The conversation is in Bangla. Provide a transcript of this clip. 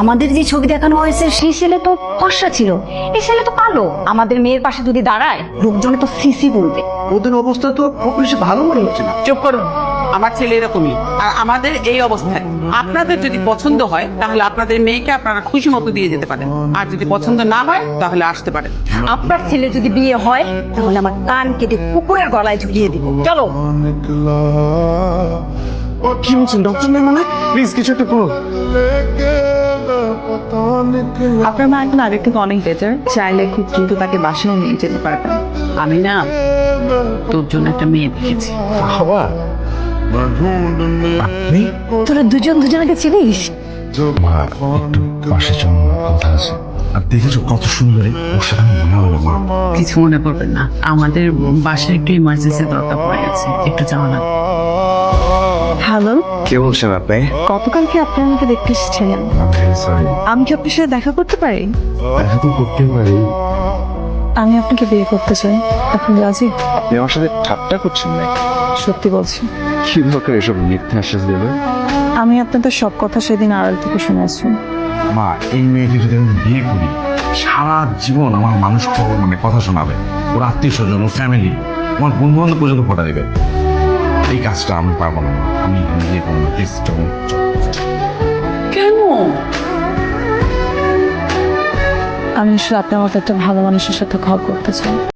আমাদের যে ছবি দেখানো হয়েছে সেই ছেলে তো ফর্সা ছিল। এই ছেলে তো কালো। আমাদের মেয়ের পাশে যদি দাঁড়ায় লোকজনে তো সিসি বলবে। ওদের অবস্থা তো খুব বেশি ভালো মনে হচ্ছে না। চুপ করুন। আমার ছেলে এরকমই। আর আমাদের এই অবস্থায় আপনাদের যদি পছন্দ হয় তাহলে আপনাদের মেয়েকে আপনারা খুশি মতো দিয়ে যেতে পারেন। আর যদি পছন্দ না হয় তাহলে আসতে পারেন। আপনার ছেলে যদি বিয়ে হয় তাহলে আমার কান কেটে কুকুরের গলায় ঝুলিয়ে দিব। চলো। কি বলছেন ডক্টর মানে? প্লিজ কিছু একটা করুন। আপনার মা এখন আগের থেকে অনেক বেটার চাইলে খুব দ্রুত তাকে বাসায় নিয়ে যেতে পারবেন। আমি না তোর জন্য একটা মেয়ে দেখেছি। বাবা। তোরা দুজন দুজনকে চিনিস? মা পাশে চল কথা আছে। আর দেখেছ কত সুন্দরী? ওর সাথে মনে হলো মা। কিছু মনে করবেন না। আমাদের বাসায় একটু ইমার্জেন্সি দরকার পড়ে গেছে। একটু যাওয়া লাগবে হ্যালো কে বলছেন আপনি গতকালকে আপনি আমাকে দেখতে এসেছিলেন আমি কি আপনার সাথে দেখা করতে পারি? দেখা তো করতে পারি। আমি আপনাকে বিয়ে করতে চাই। আপনি রাজি? আমার সাথে ঠাট্টা করছেন না সত্যি বলছি। কি দরকার এসব মিথ্যা আশ্বাস দেবে? আমি আপনাদের সব কথা সেদিন আড়াল থেকে শুনেছি মা এই মেয়েকে যদি আমি বিয়ে করি সারা জীবন আমার মানুষ খবর মানে কথা শোনাবে। ওর আত্মীয় স্বজন ওর ফ্যামিলি আমার বন্ধু বান্ধব পর্যন্ত ফোটা দেবে। এই কাজটা আমি পারব না। আমি নিজে কোনো কেন? আমি আসলে আপনার মতো একটা ভালো মানুষের সাথে ঘর করতে চাই।